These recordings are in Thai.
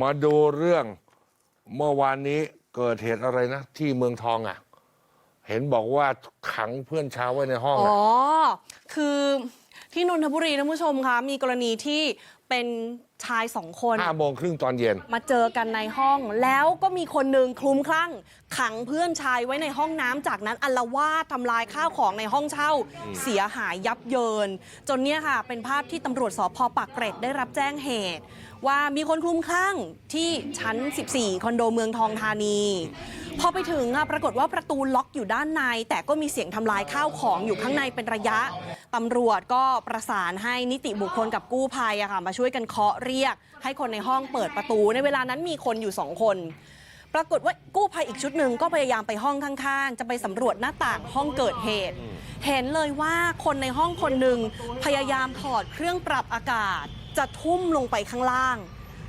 มาดูเรื่องเมื่อวานนี้เกิดเหตุอะไรนะ ที่เมืองทองอะ เห็นบอกว่าขังเพื่อนชาวไว้ในห้องอ๋อะอ คือที่นนทบุรีนะผู้ชมคะมีกรณีที่ เป็นชายสองคน ห้าโมงครึ่งตอนเย็น มาเจอกันในห้อง แล้วก็มีคนหนึ่งคลุ้มคลั่ง ขังเพื่อนชายไว้ในห้องน้ำจากนั้นอัลวาดทำลายข้าวของในห้องเช่า เสียหายยับเยิน จนเนี่ยค่ะ เป็นภาพที่ตำรวจสพปากเกร็ดได้รับแจ้งเหตุ ว่ามีคนคลุ้มคลั่งที่ชั้น 14 คอนโดเมืองทองธานี พอไปถึงอะปรากฏว่าประตูล็อกอยู่ด้านใน แต่ก็มีเสียงทำลายข้าวของอยู่ข้างในเป็นระยะตำรวจก็ประสานให้นิติบุคคลกับกู้ภัยอะค่ะมาช่วยกันเคาะเรียก ให้คนในห้องเปิดประตู ในเวลานั้นมีคนอยู่สองคน ปรากฏว่ากู้ภัยอีกชุดหนึ่งก็พยายามไปห้องข้างๆ จะไปสำรวจหน้าต่างห้องเกิดเหตุ เห็นเลยว่าคนในห้องคนหนึ่งพยายามถอดเครื่องปรับอากาศ จะทุ่มลงไปข้างล่าง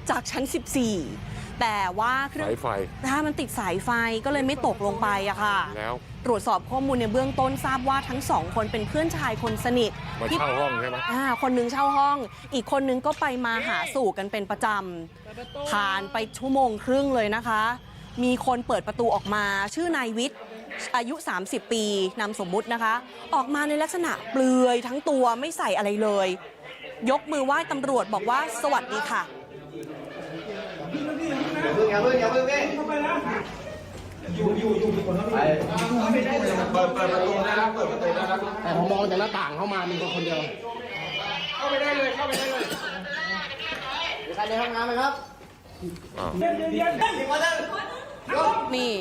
จากชั้น 14 แต่ว่าเครื่องสายไฟ ถ้ามันติดสายไฟก็เลยไม่ตกลงไปอะค่ะ แล้วตรวจสอบข้อมูลในเบื้องต้นทราบว่าทั้งสองคนเป็นเพื่อนชายคนสนิทมาที่เช่าห้องใช่ไหมอ่าคนหนึงเช่าห้อง อีกคนนึงก็ไปมาหาสู่กันเป็นประจำผ่านไปชั่วโมงครึ่งเลยนะคะ มีคนเปิดประตูออกมาชื่อนายวิทย์อายุ 30 ปีนามสมมุตินะคะ ออกมาในลักษณะเปลือยทั้งตัวไม่ใส่อะไรเลย ยกมือไหว้ตำรวจบอกว่าสวัสดีค่ะ อย่าเพิ่งอย่าเพิ่งอย่าเพิ่งพี่เปิดเปิดประตูนะครับเปิดประตูนะครับแต่ผมมองจากหน้าต่างเข้ามามีคนคนเดียว เข้าไปได้เลยเข้าไปได้เลยมีใครในห้องน้ำไหมครับนี่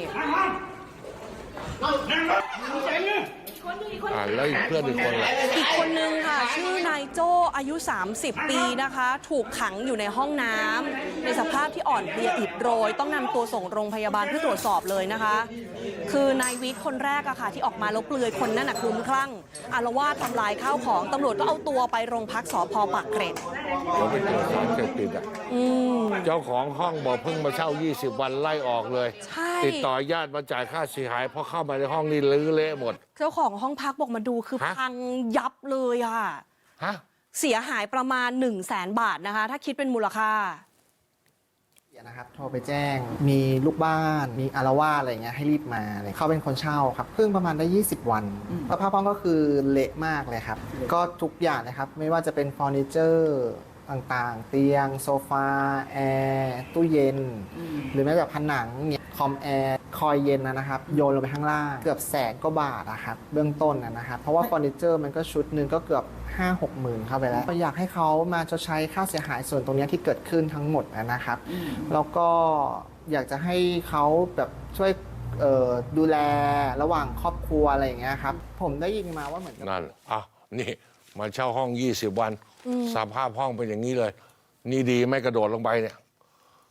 อ่าแล้วอีกเพื่อนอีกคนล่ะ อีกคนนึงค่ะ ชื่อนายโจอายุ 30 ปีนะคะ ถูกขังอยู่ในห้องน้ำในสภาพที่อ่อนเพลียอิดโรย ต้องนำตัวส่งโรงพยาบาลเพื่อตรวจสอบเลยนะคะ คือนายวิทย์คนแรกอะค่ะ ที่ออกมาแล้วเปลือยคนนั่นน่ะคลุ้มคลั่งอารวาสทำลายข้าวของตำรวจก็เอาตัวไปโรงพักสพปากเกร็ดเราไปเจอสารเสพติดอะ อืม เจ้าของห้องบอกเพิ่งมาเช่า 20 วันไล่ออกเลย ใช่ ติดต่อญาติมาจ่ายค่าเสียหายพอเข้ามาในห้องนี่ลื้อเละหมด เจ้าของห้องพักบอกมาดูคือฮะ พังยับเลยอะฮะ เสียหายประมาณ 1 0 0 0 0แสนบาทนะคะ ถ้าคิดเป็นมูลค่านะครับโทรไปแจ้งมีลูกบ้าน มีอารวาสอะไรเงี้ยให้รีบมาเลยเขาเป็นคนเช่าครับเพิ่งประมาณได้ 20 วันสภาพห้องก็คือเละมากเลยครับ ก็ทุกอย่างนะครับ ไม่ว่าจะเป็นเฟอร์นิเจอร์ ต่างๆ เตียง โซฟา แอร์ ตู้เย็น หรือแม้แต่ผนังเนี่ยคอมแอร์คอยเย็นนะนะครับ โยนลงไปข้างล่าง เกือบแสนก็บาทอะครับ เบื้องต้นนะนะครับ เพราะว่าเฟอร์นิเจอร์มันก็ชุดหนึ่งก็เกือบ 5 6หมื่นเข้าไปแล้วอยากให้เขามาชดใช้ค่าเสียหายส่วนตรงเนี้ยที่เกิดขึ้นทั้งหมดนะครับ แล้วก็อยากจะให้เขาแบบช่วยเอ่อดูแลระหว่างครอบครัวอะไรอย่างเงี้ยครับ ผมได้ยินมาว่าเหมือนกับนั่นอะนี่มาเช่าห้อง 20 วัน สภาพห้องเป็นอย่างนี้เลย นี่ดีไม่กระโดดลงไปเนี่ย